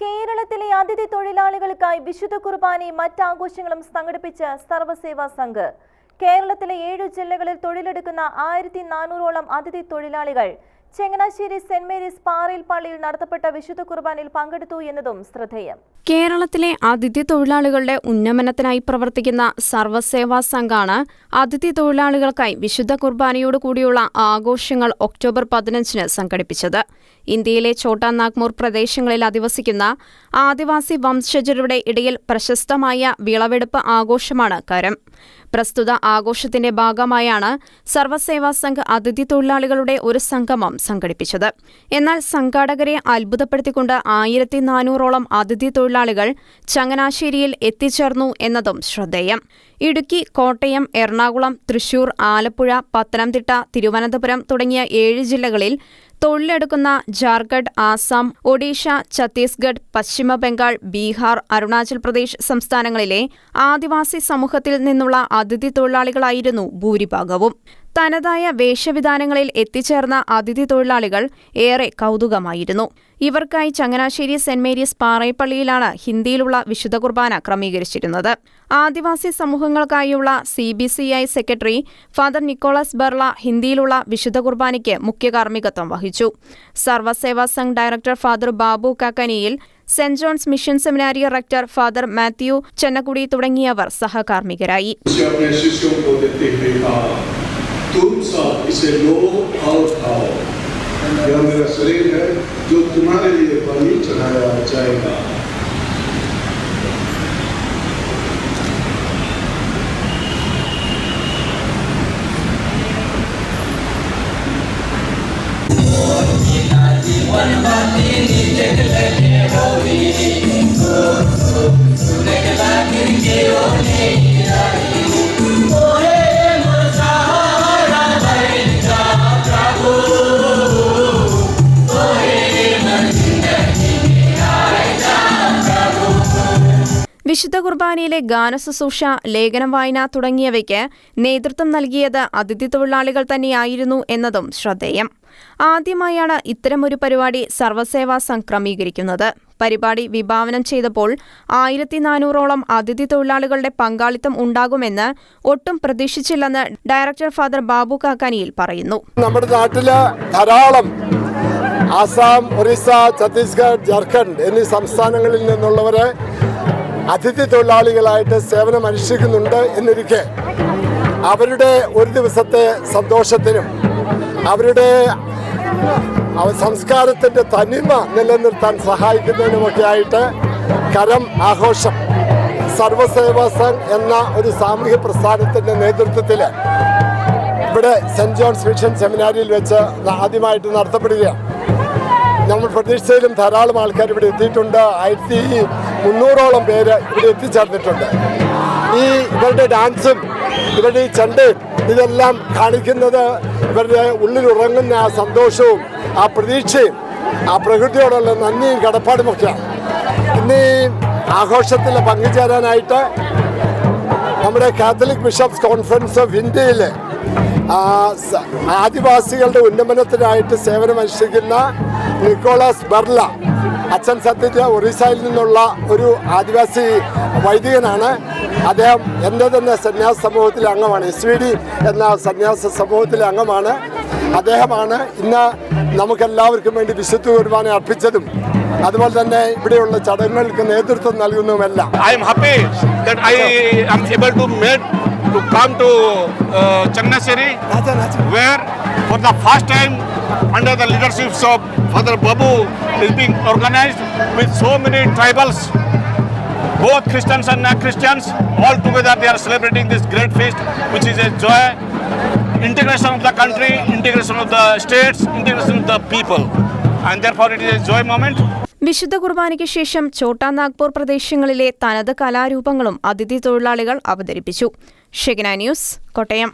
കേരളത്തിലെ അതിഥി തൊഴിലാളികൾക്കായി വിശുദ്ധ കുർബാനയും മറ്റാഘോഷങ്ങളും സംഘടിപ്പിച്ച സർവസേവാ സംഘ്. കേരളത്തിലെ ഏഴു ജില്ലകളിൽ തൊഴിലെടുക്കുന്ന ആയിരത്തി നാനൂറോളം അതിഥി തൊഴിലാളികൾ ചങ്ങനാശ്ശേരി സെന്റ് മേരീസ് പാറയിൽ പള്ളിയിൽ നടത്തപ്പെട്ട വിശുദ്ധ കുർബാനയിൽ പങ്കെടുത്തു എന്നതും ശ്രദ്ധേയം. കേരളത്തിലെ അതിഥി തൊഴിലാളികളുടെ ഉന്നമനത്തിനായി പ്രവർത്തിക്കുന്ന സർവസേവാ സംഘാണ് അതിഥി തൊഴിലാളികൾക്കായി വിശുദ്ധ കുർബാനയോട് കൂടിയുള്ള ആഘോഷങ്ങൾ ഒക്ടോബർ പതിനഞ്ചിന് സംഘടിപ്പിച്ചത്. ഇന്ത്യയിലെ ഛോട്ടാ നാഗ്മൂർ പ്രദേശങ്ങളിൽ അധിവസിക്കുന്ന ആദിവാസി വംശജരുടെ ഇടയിൽ പ്രശസ്തമായ വിളവെടുപ്പ് ആഘോഷമാണ് കരം. പ്രസ്തുത ആഘോഷത്തിന്റെ ഭാഗമായാണ് സർവസേവാ സംഘ് അതിഥി തൊഴിലാളികളുടെ ഒരു സംഗമം സംഘടിപ്പിച്ചത്. എന്നാൽ സംഘാടകരെ അത്ഭുതപ്പെടുത്തിക്കൊണ്ട് ആയിരത്തി നാനൂറോളം അതിഥി തൊഴിലാളികൾ ചങ്ങനാശ്ശേരിയിൽ എത്തിച്ചേർന്നു എന്നതും ശ്രദ്ധേയം. ഇടുക്കി കോട്ടയം എറണാകുളം തൃശൂർ ആലപ്പുഴ പത്തനംതിട്ട തിരുവനന്തപുരം തുടങ്ങിയ ഏഴ് ജില്ലകളിൽ തൊഴിലെടുക്കുന്ന ജാർഖണ്ഡ് ആസാം ഒഡീഷ ഛത്തീസ്ഗഡ് പശ്ചിമ ബംഗാൾ ബീഹാർ അരുണാചൽ പ്രദേശ് സംസ്ഥാനങ്ങളിലെ ആദിവാസി സമൂഹത്തിൽ നിന്നുള്ള അതിഥി തൊഴിലാളികളായിരുന്നു ഭൂരിഭാഗവും. തനതായ വേഷവിധാനങ്ങളിൽ എത്തിച്ചേർന്ന അതിഥി തൊഴിലാളികൾ ഏറെ കൗതുകമായിരുന്നു. ഇവർക്കായി ചങ്ങനാശ്ശേരി സെന്റ് മേരീസ് പാറയപ്പള്ളിയിലാണ് ഹിന്ദിയിലുള്ള വിശുദ്ധ കുർബാന ക്രമീകരിച്ചിരുന്നത്. ആദിവാസി സമൂഹങ്ങൾക്കായുള്ള C B C I secretary father Nicholas Barla ഹിന്ദിയിലുള്ള വിശുദ്ധ കുർബാനയ്ക്ക് മുഖ്യ കാർമ്മികത്വം വഹിച്ചു. Sarvaseva Sangh director father Babu Kakkaniyil saint John's mission seminary rector father Mathew Chennakkudi തുടങ്ങിയവർ സഹകാർമ്മികരായി. तुम सब इसे लो और खाओ यह मेरा शरीर है, जो तुम्हारे लिए बलि चढ़ाया जाएगा। വിശുദ്ധ കുർബാനയിലെ ഗാനശുശ്രൂഷ ലേഖനം വായന തുടങ്ങിയവയ്ക്ക് നേതൃത്വം നൽകിയത് അതിഥി തൊഴിലാളികൾ തന്നെയായിരുന്നു എന്നതും ശ്രദ്ധേയം. ആദ്യമായാണ് ഇത്തരമൊരു പരിപാടി സർവസേവാ സംഘ് ക്രമീകരിക്കുന്നത് പരിപാടി വിഭാവനം ചെയ്തപ്പോൾ ആയിരത്തി നാനൂറോളം അതിഥി തൊഴിലാളികളുടെ പങ്കാളിത്തം ഉണ്ടാകുമെന്ന് ഒട്ടും പ്രതീക്ഷിച്ചില്ലെന്ന് ഡയറക്ടർ ഫാദർ ബാബു കാക്കാനിയിൽ പറയുന്നു. നമ്മുടെ നാട്ടിലെ ധാരാളം ആസാം ഒറീസ ഛത്തീസ്ഗഡ് ജാർഖണ്ഡ് എന്നീ സംസ്ഥാനങ്ങളിൽ നിന്നുള്ളവര് അതിഥി തൊഴിലാളികളായിട്ട് സേവനം അനുഷ്ഠിക്കുന്നുണ്ട് എന്നിരിക്കെ. അവരുടെ ഒരു ദിവസത്തെ സന്തോഷത്തിനും അവരുടെ സംസ്കാരത്തിന്റെ തനിമ നിലനിർത്താൻ സഹായിക്കുന്നതിനുമൊക്കെ ആയിട്ട് കരം ആഘോഷം സർവസേവാ സംഘ് എന്ന ഒരു സാമൂഹ്യ പ്രസ്ഥാനത്തിന്റെ നേതൃത്വത്തിൽ ഇവിടെ സെന്റ് ജോൺസ് മിഷൻ സെമിനാരിയിൽ വെച്ച് ആദ്യമായിട്ട് നടത്തപ്പെടുകയാണ്. നമ്മൾ പ്രതീക്ഷയിലും ധാരാളം ആൾക്കാർ ഇവിടെ എത്തിയിട്ടുണ്ട്. ആയിരത്തി മുന്നൂറോളം പേര് ഇവിടെ എത്തിച്ചേർന്നിട്ടുണ്ട്. ഈ ഇവരുടെ ഡാൻസും ഇവരുടെ ഈ ചെണ്ടയും ഇതെല്ലാം കാണിക്കുന്നത് ഇവരുടെ ഉള്ളിൽ ഉറങ്ങുന്ന ആ സന്തോഷവും ആ പ്രതീക്ഷയും ആ പ്രകൃതിയോടുള്ള നന്ദിയും കടപ്പാടുമൊക്കെയാണ് ഇന്ന് ഈ ആഘോഷത്തിൽ പങ്കുചേരാനായിട്ട് നമ്മുടെ കാത്തലിക് ബിഷപ്സ് കോൺഫറൻസ് ഓഫ് ഇന്ത്യയിൽ ആദിവാസികളുടെ ഉന്നമനത്തിനായിട്ട് സേവനം അനുഷ്ഠിക്കുന്ന നിക്കോളാസ് ബെർല അച്ഛൻ സത്യജ ഒറീസയിൽ നിന്നുള്ള ഒരു ആദിവാസി വൈദികനാണ്. അദ്ദേഹം എന്റെ തന്നെ സന്യാസ സമൂഹത്തിലെ അംഗമാണ്. എസ് വി ഡി എന്ന സന്യാസ സമൂഹത്തിലെ അംഗമാണ്. അദ്ദേഹമാണ് ഇന്ന് നമുക്കെല്ലാവർക്കും വേണ്ടി വിശുദ്ധ കുർബാന അർപ്പിച്ചതും അതുപോലെ തന്നെ ഇവിടെയുള്ള ചടങ്ങുകൾക്ക് നേതൃത്വം നൽകുന്നതുമെല്ലാം I am happy that I am able to meet to come to where for the first time under the leadership of Father Babu is being organized with so many tribals, both Christians and non-Christians, all together they are celebrating this great feast, which is a joy, integration of the country, integration of the states, integration of the people, and therefore it is a joy moment. വിശുദ്ധ കുർബാനയ്ക്ക് ശേഷം ഛോട്ടാ നാഗ്പൂർ പ്രദേശങ്ങളിലെ തനത് കലാരൂപങ്ങളും അതിഥി തൊഴിലാളികൾ അവതരിപ്പിച്ചു ഷെഗന news Kottayam